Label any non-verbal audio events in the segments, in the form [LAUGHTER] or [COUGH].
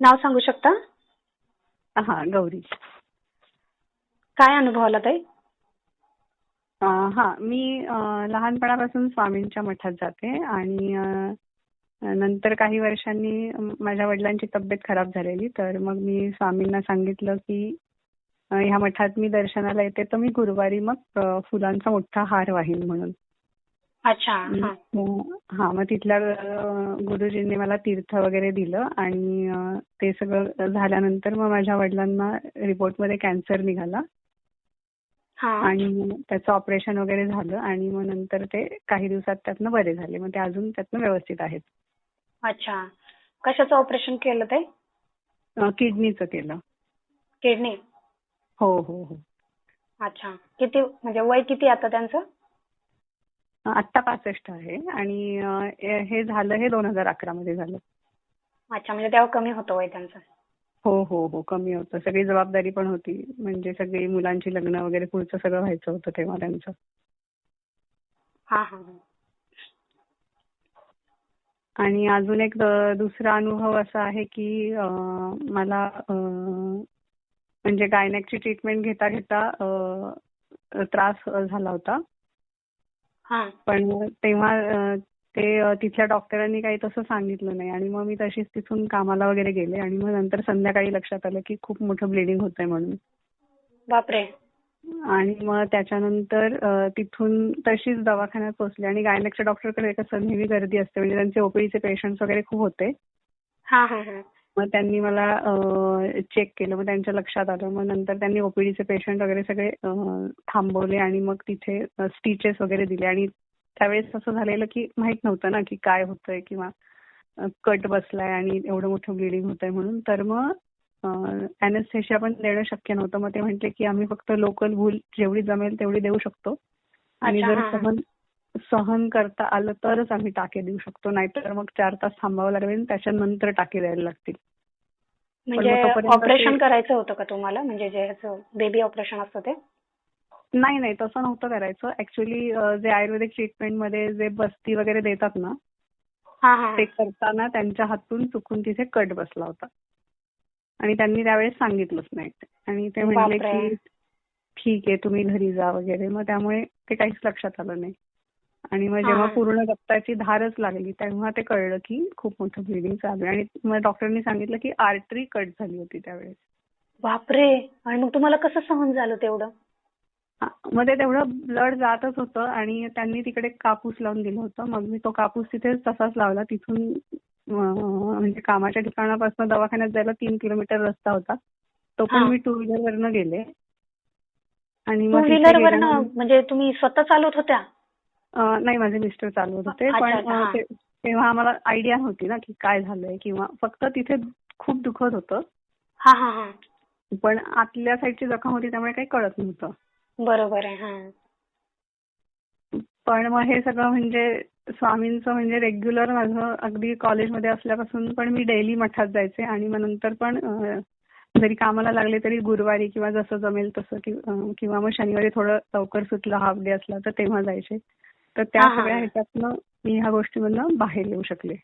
नाव सांगू शकता? हा गौरी. काय अनुभव आला ताई? हा मी लहानपणापासून स्वामींच्या मठात जाते आणि नंतर काही वर्षांनी माझ्या वडिलांची तब्येत खराब झालेली तर मग मी स्वामींना सांगितलं की ह्या मठात मी दर्शनाला येते तर मी गुरुवारी मग फुलांचा मोठा हार वाहीन म्हणून. अच्छा हा. मग- हा तिथल्या गुरुजींनी मला तीर्थ वगैरे दिलं आणि ते सगळं झाल्यानंतर मग माझ्या वडिलांना रिपोर्टमध्ये कॅन्सर निघाला. हा. आणि त्याचं ऑपरेशन वगैरे झालं आणि मग नंतर ते काही दिवसात त्यातनं बरे झाले. मग ते अजून त्यातनं व्यवस्थित आहेत. अच्छा. कशाचं ऑपरेशन केलं अं, किडनीचं केलं. किडनी? हो हो हो. अच्छा. किती म्हणजे वय किती आता त्यांचं? आत्ता पासष्ट आहे आणि हे- झालं हे दोन हजार अकरा मध्ये झालं. अच्छा म्हणजे तेव्हा कमी होतं वय त्यांचं? हो हो हो कमी होतं. सगळी जबाबदारी पण होती. म्हणजे सगळी मुलांची लग्न वगैरे पुढचं सगळं व्हायचं होतं तेव्हा त्यांचं. हा हा. आणि अजून एक दुसरा अनुभव असा आहे की मला म्हणजे गायनॅकची ट्रीटमेंट घेता घेता त्रास झाला होता. पण तेव्हा ते तिथल्या डॉक्टरांनी काही तसं सांगितलं नाही. आणि मग मी तशीच तिथून कामाला वगैरे गेले. आणि मग नंतर संध्याकाळी लक्षात आलं की खूप मोठं ब्लिडिंग होतंय म्हणून. बापरे. आणि मग त्याच्यानंतर तिथून तशीच दवाखान्यात पोहोचले. आणि गायनॅकच्या डॉक्टरकडे कसं नेहमी गर्दी असते. म्हणजे त्यांचे ओपीडीचे पेशंट्स वगैरे खूप होते. हा हा हा. मग त्यांनी मला चेक केलं. मग त्यांच्या लक्षात आलं. मग नंतर त्यांनी ओपीडीचे पेशंट वगैरे सगळे थांबवले आणि मग तिथे स्टिचेस वगैरे दिले. आणि त्यावेळेस असं झालेलं की माहीत नव्हतं ना की काय होतंय किंवा कट बसलाय आणि एवढं मोठं ब्लिडिंग होतंय म्हणून. तर मग अॅनेस्थेशिया पण देणं शक्य नव्हतं. मग ते म्हटले की आम्ही फक्त लोकल भूल जेवढी जमेल तेवढी देऊ शकतो. आणि जर. सहन सहन करता आलं तरच आम्ही टाके देऊ शकतो. नाहीतर मग चार तास थांबावं लागेल त्याच्यानंतर टाके द्यायला लागतील. म्हणजे ऑपरेशन करायचं होतं का तुम्हाला? म्हणजे जे बेबी ऑपरेशन असतं ते? नाही नाही तसं नव्हतं करायचं. ऍक्च्युली जे आयुर्वेदिक ट्रीटमेंटमध्ये जे बस्ती वगैरे देतात ना ते करताना त्यांच्या हातून चुकून तिथे कट बसला होता. आणि त्यांनी त्यावेळेस सांगितलंच नाही आणि ते म्हणले. की ठीक आहे तुम्ही घरी जा वगैरे. मग त्यामुळे ते काहीच लक्षात आलं नाही. आणि मग जेव्हा. पूर्ण रक्ताची धारच लागली तेव्हा ते कळलं की खूप मोठं ब्लिडिंग चालू आहे. आणि मग डॉक्टरनी सांगितलं की आर्टरी कट झाली होती त्यावेळेस. बापरे! आणि मग तुम्हाला कसं सहन झालं तेवढं? मग ते तेवढं ब्लड जातच होतं आणि त्यांनी तिकडे कापूस लावून दिलं होतं. मग मी तो कापूस तिथेच तसाच लावला. तिथून म्हणजे कामाच्या ठिकाणापासून दवाखान्यात जायला तीन किलोमीटर रस्ता होता. तो पण. मी टू व्हीलर वरनं गेले. आणि टू व्हीलर वरनं म्हणजे तुम्ही स्वतः चालवत होत्या? नाही माझे मिस्टर चालवत होते पण तेव्हा आम्हाला आयडिया नव्हती ना की काय झालंय किंवा फक्त तिथे खूप दुखत होतं. पण आतल्या साईडची जखम होती त्यामुळे काही कळत नव्हतं. बरोबर आहे हा. पण मग हे सगळं म्हणजे स्वामींचं म्हणजे रेग्युलर माझं अगदी कॉलेजमध्ये असल्यापासून पण मी डेली मठात जायचे आणि मग नंतर पण जरी कामाला लागले तरी गुरुवारी किंवा जसं जमेल तसं किंवा मग शनिवारी थोडं लवकर सुटलं हाफ डे असला तर तेव्हा जायचे. तर त्या सगळ्या. ह्याच्यातनं मी ह्या गोष्टीमधनं बाहेर येऊ शकले.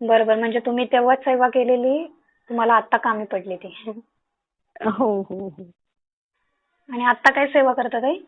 बरोबर. म्हणजे तुम्ही तेव्हाच सेवा केलेली तुम्हाला आता कामी पडली ती. हो हो हो. आणि आता काय सेवा करता ताई?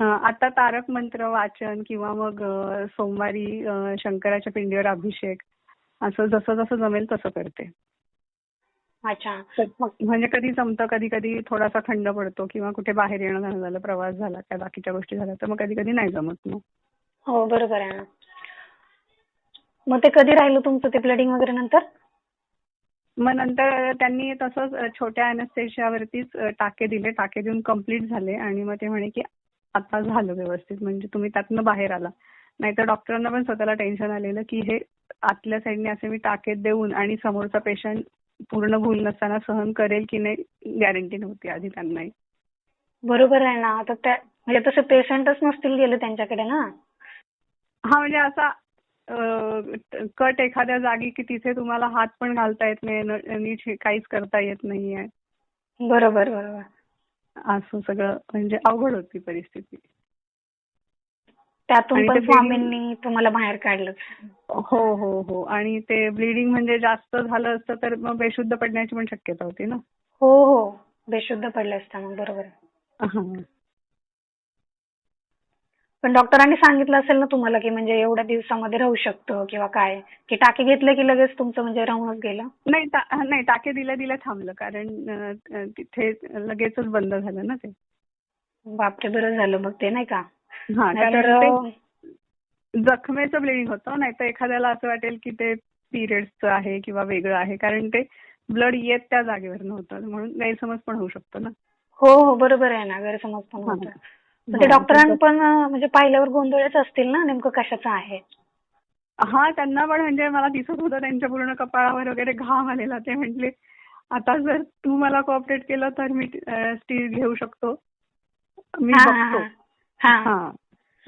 आता तारक मंत्र वाचन किंवा मग सोमवारी शंकराच्या पिंडीवर अभिषेक असं जसं जसं जमेल तसं करते. अच्छा. म्हणजे कधी जमतं कधी कधी थोडासा थंड पडतो किंवा कुठे बाहेर येणं जाणं झालं प्रवास झाला काय बाकीच्या गोष्टी झाल्या तर मग कधी कधी नाही जमत मग. हो बरोबर आहे ना. मग ते कधी राहिलं तुमचं ते ब्लडिंग वगैरे नंतर? मग नंतर त्यांनी तसंच छोट्या अॅनेस्थेशियावरतीच टाके दिले. टाके देऊन कंप्लीट झाले आणि मग ते म्हणे की आता झालं व्यवस्थित. म्हणजे तुम्ही त्यातनं बाहेर आला. नाहीतर डॉक्टरांना पण स्वतःला टेन्शन आलेलं की हे आतल्या साईडने असे मी टाके देऊन आणि समोरचा पेशंट पूर्ण भूल नसताना सहन करेल की नाही गॅरंटी नव्हती आधी त्यांनाही बरोबर आहे ना. आता त्या म्हणजे तसे पेशंटच नसतील गेले त्यांच्याकडे ना? हा म्हणजे असा कट एखाद्या जागी की तिथे तुम्हाला हात पण घालता येत नाही नीट हे काहीच करता येत नाहीये. बरोबर बरोबर. असं सगळं म्हणजे अवघड होती परिस्थिती. त्यातून पण स्वामींनी तुम्हाला बाहेर काढलं. हो हो हो. आणि ते ब्लिडिंग म्हणजे जास्त झालं असतं तर मग बेशुद्ध पडण्याची पण शक्यता होती ना? हो हो. बेशुद्ध पडले असता मग बरोबर. पण डॉक्टरांनी सांगितलं असेल ना तुम्हाला की म्हणजे एवढ्या दिवसामध्ये राहू शकतं किंवा काय? की टाके घेतले की लगेच तुमचं म्हणजे राहूनच गेलं? नाही नाही टाके दिल्या दिल्या थांबलं. कारण तिथे लगेचच बंद झालं ना ते. बापरे बरं झालं मग ते नाही का? हा नाहीतर जखमेचं ब्लिडिंग होतं. नाही तर एखाद्याला असं वाटेल की ते पिरियड्सचं आहे किंवा वेगळं आहे कारण ते ब्लड येत त्या जागेवर नव्हतं म्हणून गैरसमज पण होऊ शकतो ना. हो हो बरोबर आहे ना. गैरसमज पण. होतं ते डॉक्टरांना पण म्हणजे पाहिल्यावर गोंधळच असतील ना? नेमकं कशाचं आहे? हा त्यांना पण म्हणजे मला दिसत होतं. त्यांच्या पूर्ण कपाळावर वगैरे घाम आलेला. ते म्हटले आता जर तू मला कॉपरेट केलं तर मी स्टील घेऊ शकतो. मी बघतो. हा.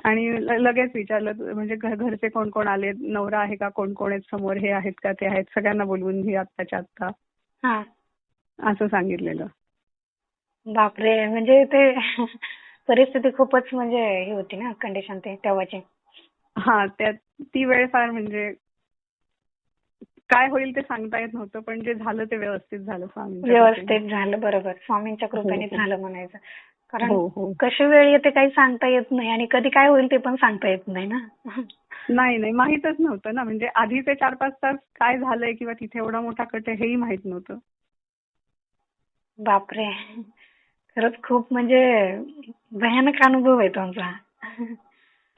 आणि लगेच विचारलं म्हणजे घरचे कोण कोण आले? नवरा आहे का? कोण कोण आहेत? समोर हे आहेत का? ते आहेत? सगळ्यांना बोलवून घे आत्ताच्या आत्ता. हा. असं सांगितलेलं. बापरे! म्हणजे ते [LAUGHS] परिस्थिती खूपच म्हणजे हे होती ना कंडिशन ते तेव्हाची. हा त्या ती वेळ फार म्हणजे काय होईल ते सांगता येत नव्हतं पण जे झालं ते व्यवस्थित झालं कृपेने. व्यवस्थित झालं बरोबर. स्वामींच्या कृपेने हो, हो. झालं म्हणायचं. कारण हो हो. कशी वेळ येते काही सांगता येत नाही आणि कधी काय होईल ते पण सांगता येत नाही ना? नाही नाही. माहीतच नव्हतं ना. म्हणजे आधी ते चार पाच तास काय झालंय किंवा तिथे एवढा मोठा कट आहे हेही माहीत नव्हतं. बापरे. खरंच खूप म्हणजे भयानक अनुभव आहे तुमचा.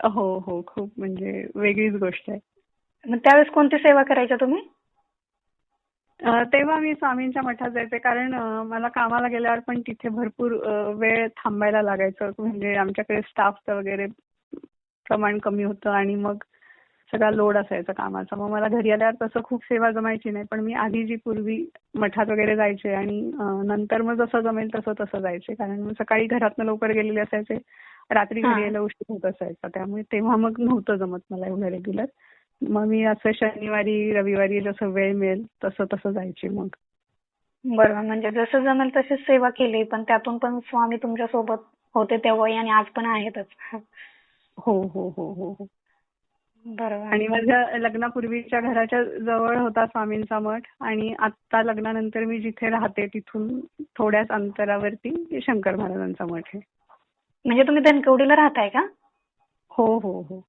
हो हो. खूप म्हणजे वेगळीच गोष्ट आहे. मग त्यावेळेस कोणती सेवा करायच्या तुम्ही? तेव्हा मी स्वामींच्या मठात जायचे. कारण मला कामाला गेल्यावर पण तिथे भरपूर वेळ थांबायला लागायचं. म्हणजे आमच्याकडे स्टाफचं वगैरे प्रमाण कमी होतं आणि मग सगळा लोड असायचा कामाचा. मग मला घरी आल्यावर तसं खूप सेवा जमायची नाही. पण मी आधी जी पूर्वी मठात वगैरे जायचे आणि नंतर मग जसं जमेल तसं तसं जायचे. कारण सकाळी घरातनं लवकर गेलेले असायचे. रात्री. घरी यायला उशीर होत असायचा. त्यामुळे तेव्हा मग नव्हतं जमत मला एवढं रेग्युलर मग मी असं शनिवारी रविवारी जसं वेळ मिळेल तसं तसं जायचे मग. बरोबर म्हणजे जसं जमेल तशीच सेवा केली पण त्यातून पण स्वामी तुमच्यासोबत होते तेव्हाही आणि आज पण आहेतच. हो हो हो हो हो. बरोबर आणि माझ्या लग्नापूर्वीच्या घराच्या जवळ होता स्वामींचा मठ आणि आता लग्नानंतर मी जिथे राहते तिथून थोड्याच अंतरावरती शंकर महाराजांचा मठ आहे. म्हणजे तुम्ही धनकवडीला राहताय का? हो हो हो.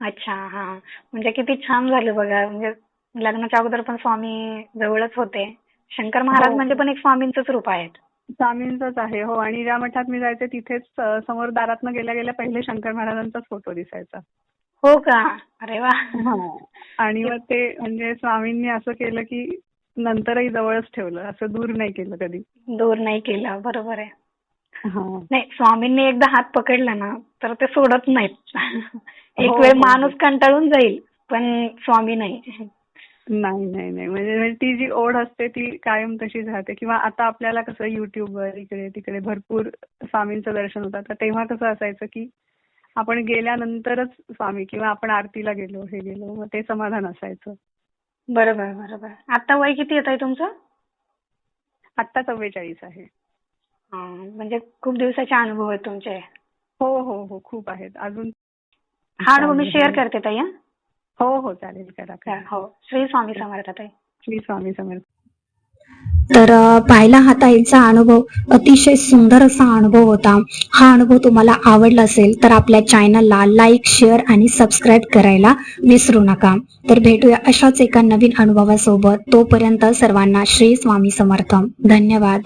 अच्छा हा. म्हणजे किती छान झालं बघा. म्हणजे लग्नाच्या अगोदर पण स्वामी जवळच होते. शंकर महाराज हो. म्हणजे पण एक स्वामींचंच रूप आहेत. स्वामींचंच आहे हो. आणि ज्या मठात मी जायचे तिथेच समोर दारातनं गेल्या गेल्या पहिले शंकर महाराजांचाच फोटो दिसायचा. हो का? अरे वा. आणि मग ते म्हणजे स्वामींनी असं केलं की नंतरही जवळच ठेवलं. असं दूर नाही केलं कधी. दूर नाही केला. बरोबर आहे. नाही स्वामींनी एकदा हात पकडला ना तर ते सोडत नाहीत. एक हो, वेळ हो, माणूस हो. कंटाळून जाईल पण स्वामी नाही. नाही नाही नाही. म्हणजे म्हणजे ती जी ओढ असते ती कायम तशीच राहते. किंवा आता आपल्याला कसं युट्यूबवर इकडे तिकडे भरपूर स्वामींचं दर्शन होतं. तर तेव्हा कसं असायचं की आपण गेल्यानंतरच स्वामी किंवा आपण आरतीला गेलो हे गेलो मग ते समाधान असायचं. बरोबर बरोबर. आता वय किती येत आहे तुमचं? आत्ता चव्वेचाळीस आहे. हा, म्हणजे खूप दिवसाचे अनुभव आहेत तुमचे. हो हो हो खूप आहेत. अजून हा अनुभव मी शेअर करते ताई हं? हो हो चालेल करा करा. हो श्री स्वामी समर्थ ताई. श्री स्वामी समर्थ. तर अ, पाहिला हा ताईचा अनुभव अतिशय सुंदर असा अनुभव होता. हा अनुभव तुम्हाला आवडला असेल तर आपल्या चॅनलला लाईक शेअर आणि सबस्क्राईब करायला विसरू नका. तर भेटूया अशाच एका नवीन अनुभवासोबत. तोपर्यंत सर्वांना श्री स्वामी समर्थ. धन्यवाद.